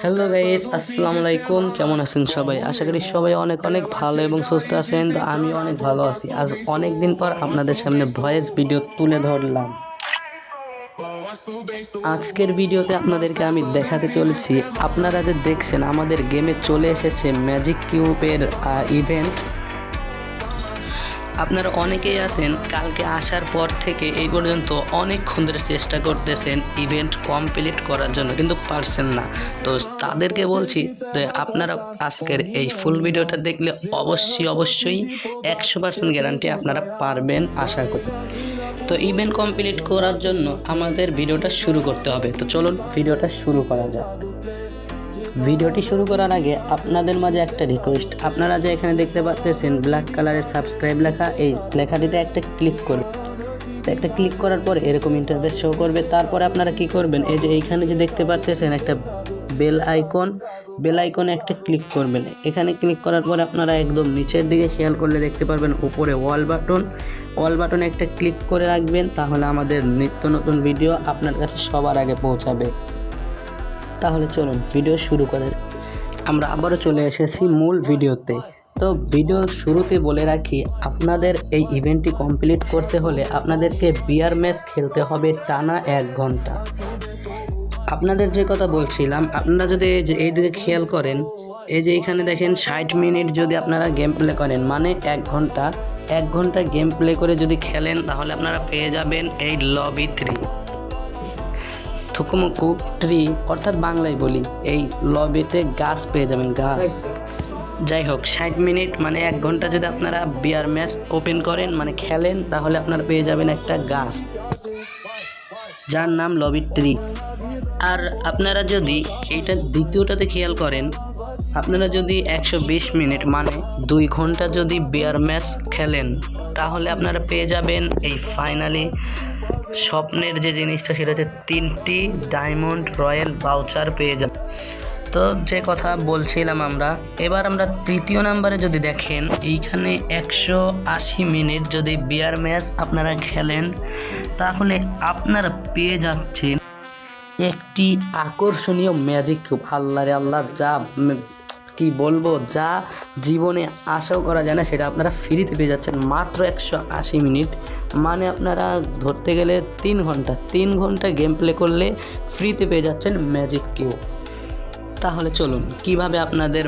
Hello guys আসসালামু আলাইকুম কেমন আছেন সবাই? আশা করি সবাই অনেক অনেক ভালো এবং সুস্থ আছেন, তো আমি অনেক ভালো আছি। আজ অনেক দিন পর আপনাদের সামনে ভয়েস ভিডিও তুলে ধরলাম। আজকের ভিডিওতে আপনাদেরকে আমি দেখাতে চলেছি। আপনারা যে দেখছেন, আমাদের গেমে চলে এসেছে ম্যাজিক কিউবের ইভেন্ট আপনারা অনেকেই আছেন, কালকে আসার পর থেকে এই পর্যন্ত অনেকক্ষণ ধরে চেষ্টা করতেছেন ইভেন্ট কমপ্লিট করার জন্য, কিন্তু পারছেন না। তো তাদেরকে বলছি যে আপনারা আজকের এই ফুল ভিডিওটা দেখলে অবশ্যই অবশ্যই একশো পার্সেন্ট গ্যারান্টি আপনারা পারবেন আশা করি। তো ইভেন্ট কমপ্লিট করার জন্য আমাদের ভিডিওটা শুরু করতে হবে। তো চলুন, ভিডিওটা শুরু করা যাক। ভিডিওটি শুরু করার আগে আপনাদের মাঝে একটা রিকোয়েস্ট আপনারা যে এখানে দেখতে পাচ্ছেন ব্ল্যাক কালারের সাবস্ক্রাইব লেখা, এই লেখাটিতে একটা ক্লিক করুন। একটা ক্লিক করার পর এরকম ইন্টারফেস শো করবে। তারপরে আপনারা কি করবেন? এই যে এইখানে যে দেখতে পাচ্ছেন একটা বেল আইকন বেল আইকনে একটা ক্লিক করবেন। এখানে ক্লিক করার পরে আপনারা একদম নিচের দিকে খেয়াল করলে দেখতে পারবেন উপরে ওয়াল বাটন ওয়াল বাটনে একটা ক্লিক করে রাখবেন, তাহলে আমাদের নিত্য নতুন ভিডিও আপনার কাছে সবার আগে পৌঁছাবে। তাহলে চলুন ভিডিও শুরু করে। আমরা আবারও চলে এসেছি মূল ভিডিওতে তো ভিডিওর শুরুতে বলে রাখি, আপনাদের এই ইভেন্টটি কমপ্লিট করতে হলে আপনাদেরকে বিয়ার ম্যাচ খেলতে হবে টানা এক ঘণ্টা। আপনাদের যে কথা বলছিলাম, আপনারা যদি এই এইদিকে খেয়াল করেন, এই যে এখানে দেখেন ষাট মিনিট যদি আপনারা গেম প্লে করেন মানে এক ঘণ্টা। এক ঘণ্টা গেম প্লে করে যদি খেলেন, তাহলে আপনারা পেয়ে যাবেন এই লবি থ্রি থুকুমুকু ট্রি, অর্থাৎ বাংলায় বলি, এই লবিতে গাছ পেয়ে যাবেন, গাছ। যাই হোক, ষাট মিনিট মানে এক ঘণ্টা যদি আপনারা বিয়ার ম্যাচ ওপেন করেন মানে খেলেন, তাহলে আপনারা পেয়ে যাবেন একটা গাছ। যার নাম লবি ট্রি। আর আপনারা যদি এইটা দ্বিতীয়টাতে খেয়াল করেন, আপনারা যদি একশো বিশ মিনিট মানে দুই ঘণ্টা যদি বিয়ার ম্যাচ খেলেন তাহলে আপনারা পেয়ে যাবেন এই ফাইনালি স্বপ্নের যে জিনিসটা, সেটা হচ্ছে তিনটি ডায়মন্ড রয়্যাল বাউচার পেয়ে যাবেন। তো যে কথা বলছিলাম আমরা, এবার আমরা তৃতীয় নাম্বারে যদি দেখেন, এইখানে একশো আশি মিনিট যদি বিয়ার ম্যাচ আপনারা খেলেন, তাহলে আপনারা পেয়ে যাচ্ছেন একটি আকর্ষণীয় ম্যাজিক কিউব আল্লাহ রে আল্লাহ যা কি বলব, যা জীবনে আশাও করা যায় না, সেটা আপনারা ফ্রিতে পেয়ে যাচ্ছেন মাত্র একশো আশি মিনিট। মানে আপনারা ধরতে গেলে তিন ঘণ্টা তিন ঘণ্টা গেম প্লে করলে ফ্রিতে পেয়ে যাচ্ছেন ম্যাজিক কিউব তাহলে চলুন, কীভাবে আপনাদের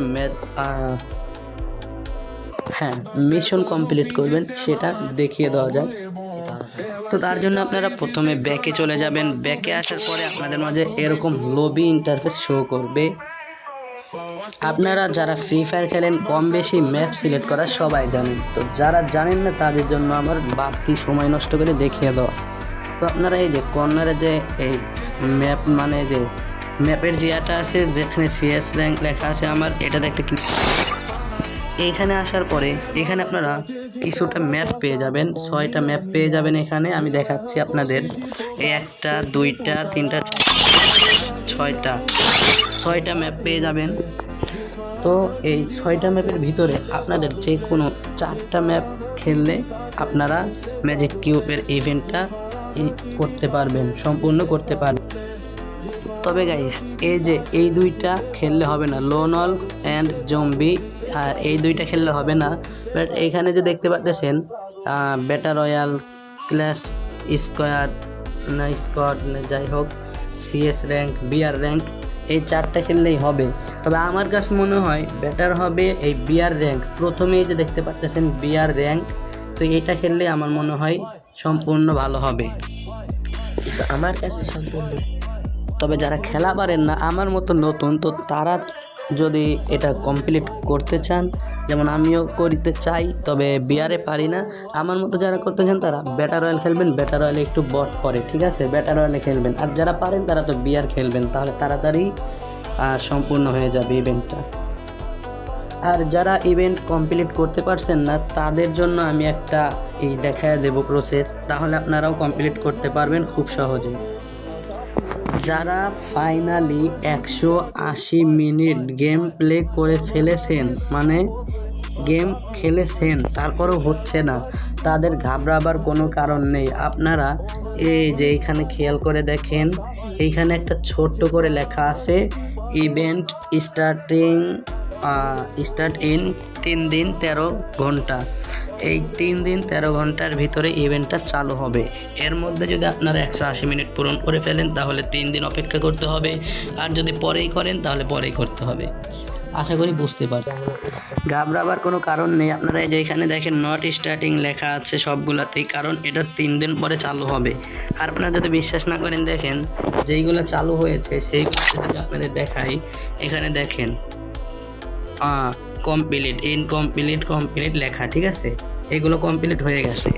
হ্যাঁ মিশন কমপ্লিট করবেন সেটা দেখিয়ে দেওয়া যায় তো তার জন্য আপনারা প্রথমে ব্যাকে চলে যাবেন। ব্যাকে আসার পরে আপনাদের মাঝে এরকম লবি ইন্টারফেস শো করবে। আপনারা যারা ফ্রি ফায়ার খেলেন কম বেশি ম্যাপ সিলেক্ট করা সবাই জানেন। তো যারা জানেন না, তাদের জন্য আমার বাড়তি সময় নষ্ট করে দেখিয়ে দেওয়া তো আপনারা এই যে কর্নারে যে এই ম্যাপ মানে যে ম্যাপের যে ইয়েটা আছে, যেখানে সিএস র্যাঙ্ক লেখা আছে আমার এটাতে একটা ক্লিক এইখানে আসার পরে এখানে আপনারা কিছুটা ম্যাপ পেয়ে যাবেন। ছয়টা ম্যাপ পেয়ে যাবেন এখানে, আমি দেখাচ্ছি আপনাদের। একটা, দুইটা, তিনটা ছয়টা। ছয়টা ম্যাপ পেয়ে যাবেন। তো এই ছয়টা ম্যাপের ভিতরে আপনাদের যে কোনো চারটা ম্যাপ খেললে আপনারা ম্যাজিক কিউবের ইভেন্টটা করতে পারবেন, সম্পূর্ণ করতে পারবেন। তবে গাইস এই যে এই দুইটা খেললে হবে না লোন লোনল অ্যান্ড জম্বি আর এই দুইটা খেললে হবে না। বাট এইখানে যে দেখতে পাচ্ছেন ব্যাটার রয়্যাল ক্লাস স্কোয়ার না স্কোয়াড না, যাই হোক সিএস র্যাঙ্ক বিআর র্যাঙ্ক এই চারটা খেললেই হবে। তবে আমার কাছে মনে হয় বেটার হবে এই বিয়ার র্যাঙ্ক প্রথমেই যে দেখতে পাচ্ছেন বিয়ার র্যাঙ্ক তো এটা খেললে আমার মনে হয় সম্পূর্ণ ভালো হবে। তো আমার কাছে সম্পূর্ণ। তবে যারা খেলা পারেন না আমার মতো নতুন তো তারা যদি এটা কমপ্লিট করতে চান, যেমন আমিও করতে চাই, তবে বিয়ারে পারি না। আমার মতো যারা করতে চান, তারা ব্যাটার রয়্যাল খেলবেন ব্যাটার রয়্যালে একটু বট করে, ঠিক আছে? ব্যাটার রয়্যালে খেলবেন। আর যারা পারেন, তারা তো বিয়ার খেলবেন, তাহলে তাড়াতাড়ি সম্পূর্ণ হয়ে যাবে ইভেন্টটা আর যারা ইভেন্ট কমপ্লিট করতে পারছেন না, তাদের জন্য আমি একটা এই দেখায় দেবো প্রসেস তাহলে আপনারাও কমপ্লিট করতে পারবেন খুব সহজে। যারা ফাইনালি একশো আশি মিনিট গেম প্লে করে ফেলেছেন মানে গেম খেলেছেন, তারপরও হচ্ছে না। তাদের ঘাবড়াবার কোনো কারণ নেই। আপনারা এই যে এইখানে খেয়াল করে দেখেন এইখানে একটা ছোট্ট করে লেখা আছে, ইভেন্ট স্টার্টিং স্টার্ট ইন তিন দিন তেরো ঘণ্টা। এই তিন দিন তেরো ঘণ্টার ভিতরে ইভেন্টটা চালু হবে। এর মধ্যে যদি আপনারা একশো আশি মিনিট পূরণ করে ফেলেন, তাহলে তিন দিন অপেক্ষা করতে হবে। আর যদি পরেই করেন, তাহলে পরেই করতে হবে। আশা করি বুঝতে পারছেন। ঘাবড়াবার কোনো কারণ নেই। আপনারা এই যে এখানে দেখেন নট স্টার্টিং লেখা আছে সবগুলাতেই, কারণ এটা তিন দিন পরে চালু হবে। আর আপনারা যদি বিশ্বাস না করেন, দেখেন, যেইগুলো চালু হয়েছে সেইগুলোতে যদি আপনাদের দেখাই, এখানে দেখেন কমপ্লিট ইনকমপ্লিট কমপ্লিট লেখা, ঠিক আছে? এগুলো কমপ্লিট হয়ে গেছে।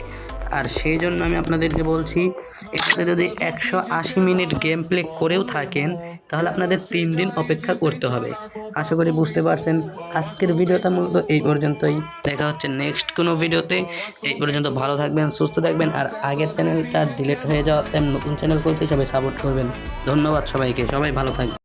আর সেই জন্য আমি আপনাদেরকে বলছি, এটাতে যদি একশো আশি মিনিট গেম প্লে করেও থাকেন, তাহলে আপনাদের তিন দিন অপেক্ষা করতে হবে। আশা করি বুঝতে পারছেন। আজকের ভিডিওটা মূলত এই পর্যন্তই। দেখা হচ্ছে নেক্সট কোনো ভিডিওতে। এই পর্যন্ত ভালো থাকবেন, সুস্থ থাকবেন, আর আগের চ্যানেলটা ডিলিট হয়ে যাওয়াতে নতুন চ্যানেল করছি সবাই সাপোর্ট করবেন। ধন্যবাদ সবাইকে। সবাই ভালো থাকবেন।